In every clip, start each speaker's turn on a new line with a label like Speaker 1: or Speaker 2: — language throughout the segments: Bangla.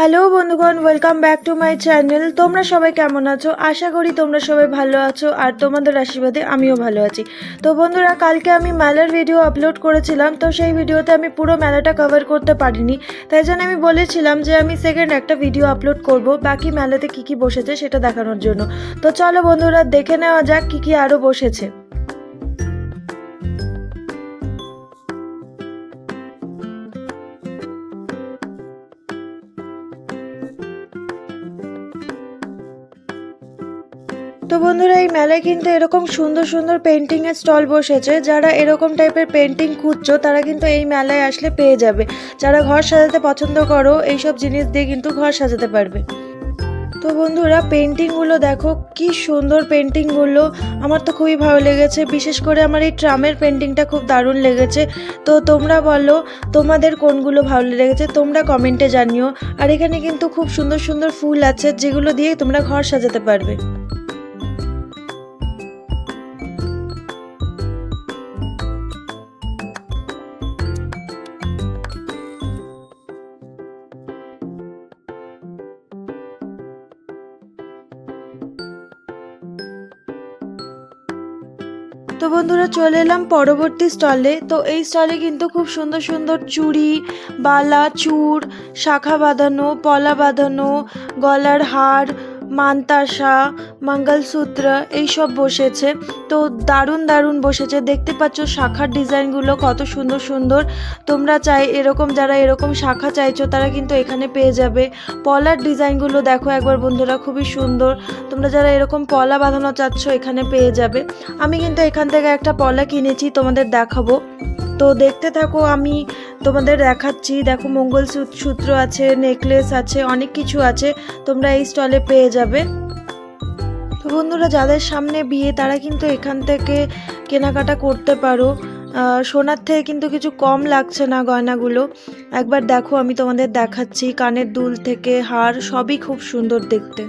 Speaker 1: হ্যালো বন্ধুগণ welcome back to my channel তোমরা সবাই কেমন আছো? আশা করি তোমরা সবাই ভালো আছো আর তোমাদের আশীর্বাদে আমিও ভালো আছি। তো বন্ধুরা, কালকে আমি মেলার ভিডিও আপলোড করেছিলাম, তো সেই ভিডিওতে আমি পুরো মেলাটা কভার করতে পারিনি। তাই জন্য আমি বলেছিলাম যে আমি সেকেন্ড একটা ভিডিও আপলোড করব, বাকি মেলাতে কি কি বসেছে সেটা দেখানোর জন্য। তো চলো বন্ধুরা, দেখে নেওয়া যাক কি কি আরও বসেছে। বন্ধুরা, এই মেলায় কিন্তু এরকম সুন্দর সুন্দর পেন্টিংয়ের স্টল বসেছে। যারা এরকম টাইপের পেন্টিং খুঁজছো, তারা কিন্তু এই মেলায় আসলে পেয়ে যাবে। যারা ঘর সাজাতে পছন্দ করো, এইসব জিনিস দিয়ে কিন্তু ঘর সাজাতে পারবে। তো বন্ধুরা পেন্টিংগুলো দেখো, কি সুন্দর পেন্টিংগুলো আমার তো খুবই ভালো লেগেছে। বিশেষ করে আমার এই ট্রামের পেন্টিংটা খুব দারুণ লেগেছে। তো তোমরা বলো, তোমাদের কোনগুলো ভালো লেগেছে? তোমরা কমেন্টে জানিও। আর এখানে কিন্তু খুব সুন্দর সুন্দর ফুল আছে, যেগুলো দিয়ে তোমরা ঘর সাজাতে পারবে। বন্ধুরা চলে এলাম পরবর্তী স্টলে তো এই স্টলে কিন্তু খুব সুন্দর সুন্দর চুড়ি, বালা, চূড়, শাখা বাঁধানো, পলা বাঁধানো, গলার হার মানতাসা, মঙ্গলসূত্র, এইসব বসেছে। তো দারুণ দারুণ বসেছে। দেখতে পাচ্ছ শাখার ডিজাইনগুলো কত সুন্দর সুন্দর। তোমরা চাই এরকম, যারা এরকম শাখা চাইছো, তারা কিন্তু এখানে পেয়ে যাবে। পলার ডিজাইনগুলো দেখো একবার বন্ধুরা, খুবই সুন্দর। তোমরা যারা এরকম পলা বাঁধানো চাচ্ছ, এখানে পেয়ে যাবে। আমি কিন্তু এখান থেকে একটা পলা কিনেছি, তোমাদের দেখাবো। তো দেখতে থাকো, আমি তোমাদের দেখাচ্ছি। দেখো মঙ্গল সূত্র আছে নেকলেস আছে, অনেক কিছু আছে, তোমরা এই স্টলে পেয়ে যাবে। তো বন্ধুরা, যাদের সামনে বিয়ে, তারা কিন্তু এখান থেকে কেনাকাটা করতে পারো। সোনার থেকে কিন্তু কিছু কম লাগছে না গয়নাগুলো। একবার দেখো, আমি তোমাদের দেখাচ্ছি, কানের দুল থেকে, হার, সবই খুব সুন্দর দেখতে।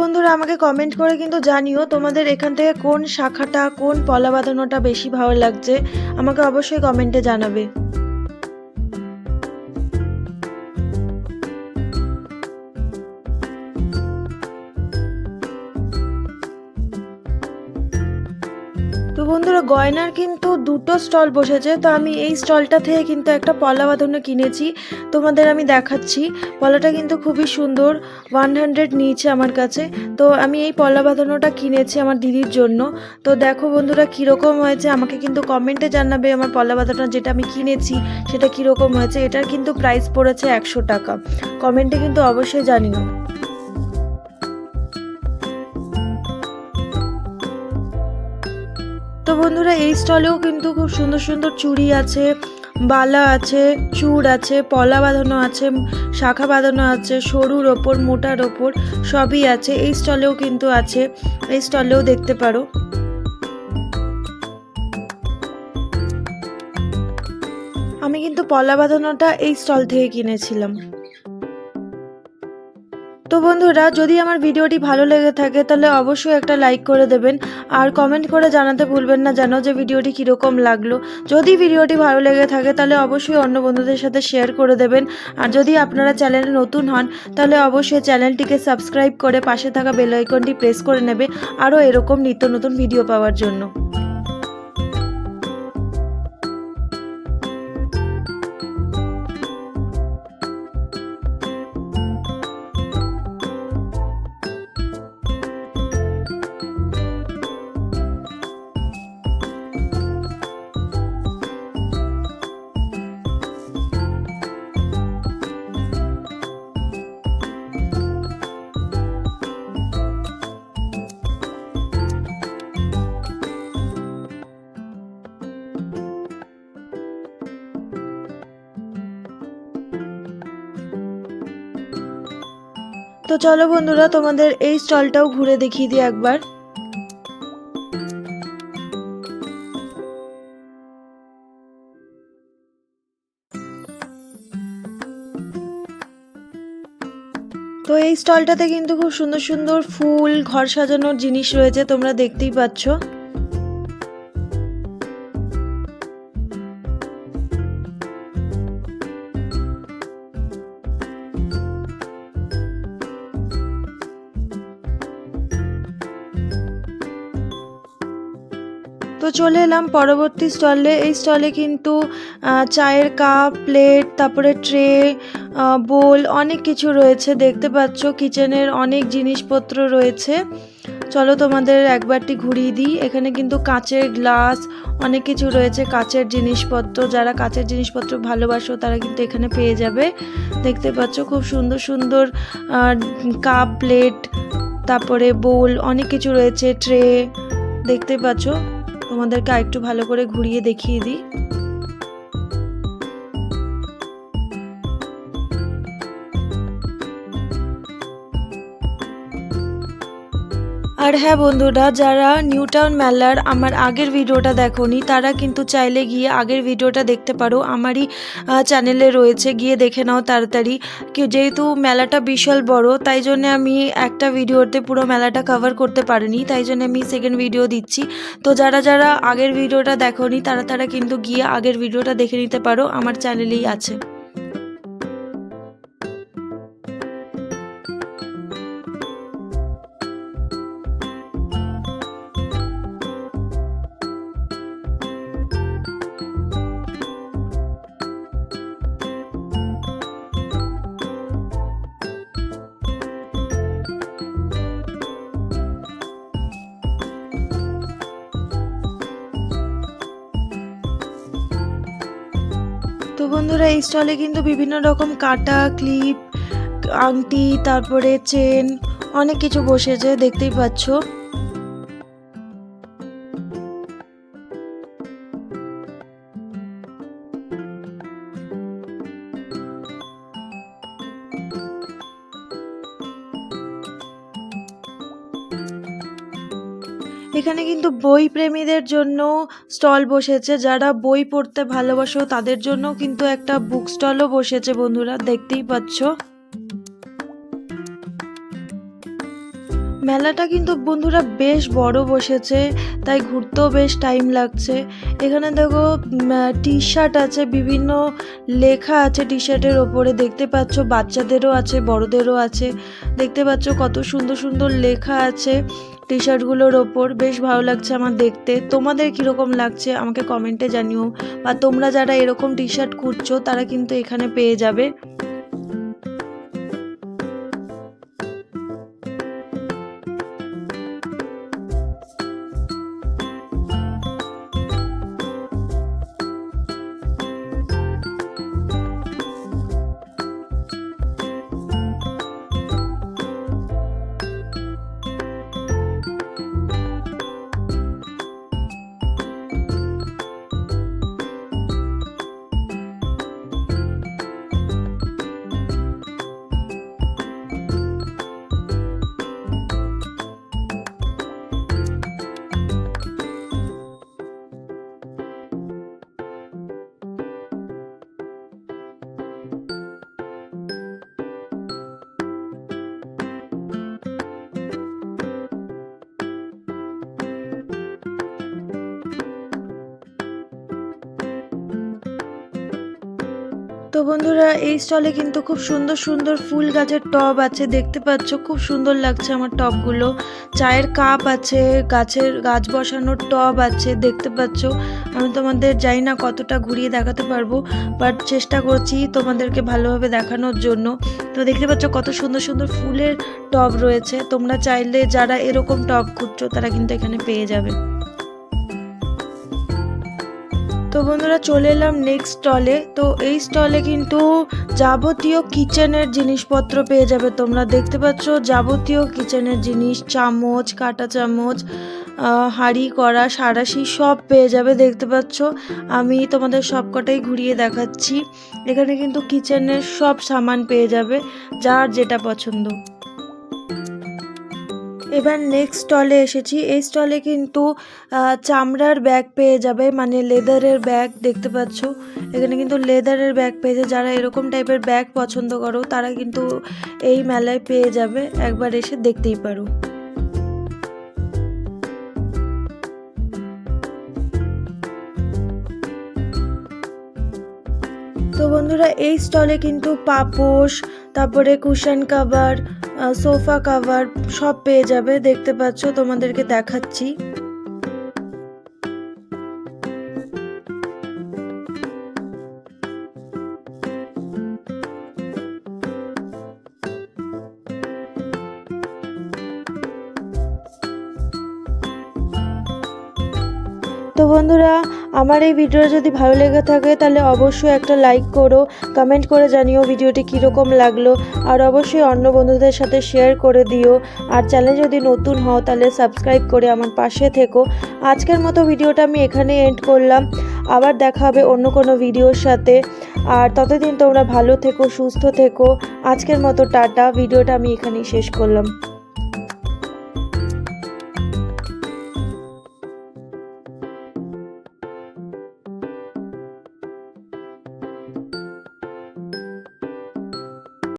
Speaker 1: বন্ধুরা, আমাকে কমেন্ট করে কিন্তু জানিও তোমাদের এখান থেকে কোন শাখাটা, কোন পলা বাঁধানোটা বেশি ভালো লাগছে। আমাকে অবশ্যই কমেন্টে জানাবে। বন্ধুরা, গয়নার কিন্তু দুটো স্টল বসেছে, তো আমি এই স্টলটা থেকে কিন্তু একটা পলা বাঁধানো কিনেছি। তোমাদের আমি দেখাচ্ছি। পলাটা কিন্তু খুবই সুন্দর ওয়ান হান্ড্রেড নিয়েছে আমার কাছে। তো আমি এই পলা বাঁধানোটা কিনেছি আমার দিদির জন্য। তো দেখো বন্ধুরা, কীরকম হয়েছে, আমাকে কিন্তু কমেন্টে জানাবে আমার পলা বাঁধানো যেটা আমি কিনেছি, সেটা কীরকম হয়েছে। এটার কিন্তু প্রাইস পড়েছে একশো টাকা। কমেন্টে কিন্তু অবশ্যই জানিও। তো বন্ধুরা, এই স্টলেও কিন্তু খুব সুন্দর সুন্দর চুড়ি আছে, বালা আছে, চূড় আছে, পলা বাঁধানো আছে, শাখা বাঁধানো আছে, সরুর ওপর, মোটার ওপর সবই আছে। এই স্টলেও কিন্তু আছে, এই স্টলেও দেখতে পারো। আমি কিন্তু পলা বাঁধানোটা এই স্টল থেকে কিনেছিলাম। তো বন্ধুরা, যদি আমার ভিডিওটি ভালো লেগে থাকে, তাহলে অবশ্যই একটা লাইক করে দেবেন। আর কমেন্ট করে জানাতে ভুলবেন না জানো যে ভিডিওটি কীরকম লাগল। যদি ভিডিওটি ভালো লেগে থাকে, তাহলে অবশ্যই অন্য বন্ধুদের সাথে শেয়ার করে দেবেন। আর যদি আপনারা চ্যানেলে নতুন হন, তাহলে অবশ্যই চ্যানেলটিকে সাবস্ক্রাইব করে পাশে থাকা বেল আইকনটি প্রেস করে নেবে। আরও এরকম নিত্য নতুন ভিডিও পাওয়ার জন্য। তো চলো বন্ধুরা, তোমাদের এই স্টলটাও ঘুরে দেখিয়ে দিই একবার। তো এই স্টলটাতে কিন্তু খুব সুন্দর সুন্দর ফুল, ঘর সাজানোর জিনিস রয়েছে, তোমরা দেখতেই পাচ্ছ। তো চলে এলাম পরবর্তী স্টলে। এই স্টলে কিন্তু চায়ের কাপ, প্লেট, তারপরে ট্রে বোল অনেক কিছু রয়েছে। দেখতে পাচ্ছ কিচেনের অনেক জিনিসপত্র রয়েছে। চলো তোমাদের একবারটি ঘুরিয়ে দিই। এখানে কিন্তু কাঁচের গ্লাস অনেক কিছু রয়েছে, কাঁচের জিনিসপত্র। যারা কাঁচের জিনিসপত্র ভালোবাসো তারা কিন্তু এখানে পেয়ে যাবে। দেখতে পাচ্ছ খুব সুন্দর সুন্দর কাপ, প্লেট, তারপরে বোল অনেক কিছু রয়েছে, ট্রে। দেখতে পাচ্ছ তোমাদেরকে আরেকটু ভালো করে ঘুরিয়ে দেখিয়ে দিই। আর হ্যাঁ বন্ধুরা, যারা নিউ টাউন মেলার আমার আগের ভিডিওটা দেখোনি, তারা কিন্তু চাইলে গিয়ে আগের ভিডিওটা দেখতে পারো। আমারই চ্যানেলে রয়েছে, গিয়ে দেখে নাও তাড়াতাড়ি। যেহেতু মেলাটা বিশাল বড়, তাই জন্য আমি একটা ভিডিওতে পুরো মেলাটা কভার করতে পারিনি, তাই জন্য আমি সেকেন্ড ভিডিও দিচ্ছি। তো যারা যারা আগের ভিডিওটা দেখোনি, তারা তারা কিন্তু গিয়ে আগের ভিডিওটা দেখে নিতে পারো, আমার চ্যানেলেই আছে। বন্ধুরা, এই স্টলে কিন্তু বিভিন্ন রকম কাটা ক্লিপ আংটি, তারপরে চেন অনেক কিছু বসেছে, দেখতেই পাচ্ছ। এখানে কিন্তু বই প্রেমীদের জন্য স্টল বসেছে। যারা বই পড়তে ভালোবাসো তাদের জন্য কিন্তু একটা বুক স্টলও বসেছে বন্ধুরা, দেখতেই পাচ্ছ। মেলাটা কিন্তু বন্ধুরা বেশ বড় বসেছে, তাই ঘুরতেও বেশ টাইম লাগছে। এখানে দেখো টি শার্ট আছে, বিভিন্ন লেখা আছে টি শার্টের ওপরে। দেখতে পাচ্ছ, বাচ্চাদেরও আছে, বড়দেরও আছে। দেখতে পাচ্ছ, কত সুন্দর সুন্দর লেখা আছে টি শার্টগুলোর ওপর। বেশ ভালো লাগছে আমার দেখতে। তোমাদের কীরকম লাগছে আমাকে কমেন্টে জানিও। বা তোমরা যারা এরকম টি শার্ট খুঁজছো, তারা কিন্তু এখানে পেয়ে যাবে। বন্ধুরা, এই স্টলে কিন্তু খুব সুন্দর সুন্দর ফুল গাছের টব আছে। দেখতে পাচ্ছ, খুব সুন্দর লাগছে আমার টবগুলো। চায়ের কাপ আছে, গাছের, গাছ বসানোর টব আছে, দেখতে পাচ্ছ। আমি তোমাদের জানি না কতটা ঘুরিয়ে দেখাতে পারব বাট চেষ্টা করছি তোমাদেরকে ভালোভাবে দেখানোর জন্য। তো দেখতে পাচ্ছ, কত সুন্দর সুন্দর ফুলের টব রয়েছে। তোমরা চাইলে যারা এরকম টব খুঁজছো, তারা কিন্তু এখানে পেয়ে যাবে। তো বন্ধুরা চলে এলাম নেক্সট স্টলে তো এই স্টলে কিন্তু যাবতীয় কিচেনের জিনিসপত্র পেয়ে যাবে। তোমরা দেখতে পাচ্ছ যাবতীয় কিচেনের জিনিস, চামচ, কাঁটা চামচ হাঁড়ি, কড়া, সারাশি সব পেয়ে যাবে। দেখতে পাচ্ছ আমি তোমাদের সবকটাই ঘুরিয়ে দেখাচ্ছি। এখানে কিন্তু কিচেনের সব সামান পেয়ে যাবে, যার যেটা পছন্দ। এবার নেক্সট স্টলে এসেছি। এই স্টলে কিন্তু চামড়ার ব্যাগ পেয়ে যাবে মানে লেদারের ব্যাগ দেখতে পাচ্ছ। এখানে কিন্তু লেদারের ব্যাগ পেয়েছে যারা এরকম টাইপের ব্যাগ পছন্দ করো, তারা কিন্তু এই মেলায় পেয়ে যাবে। একবার এসে দেখতেই পারো। তো বন্ধুরা, এই স্টলে কিন্তু পাপোশ, তারপরে কুশন কাভার সোফা কাভার সব পেয়ে যাবে। দেখতে পাচ্ছ, তোমাদেরকে দেখাচ্ছি। তো বন্ধুরা, আমার এই ভিডিও যদি ভালো লেগে থাকে, তাহলে অবশ্যই একটা লাইক করো কমেন্ট করে জানিও ভিডিওটি কীরকম লাগল, আর অবশ্যই অন্য বন্ধুদের সাথে শেয়ার করে দিও, আর চ্যানেল যদি নতুন হও, তাহলে সাবস্ক্রাইব করে আমার পাশে থেকো। আজকের মতো ভিডিওটা আমি এখানে এন্ড করলাম, আবার দেখা হবে অন্য কোনো ভিডিওর সাথে, আর ততদিন তোমরা ভালো থেকো, সুস্থ থেকো, আজকের মতো টাটা, ভিডিওটা আমি এখানেই শেষ করলাম।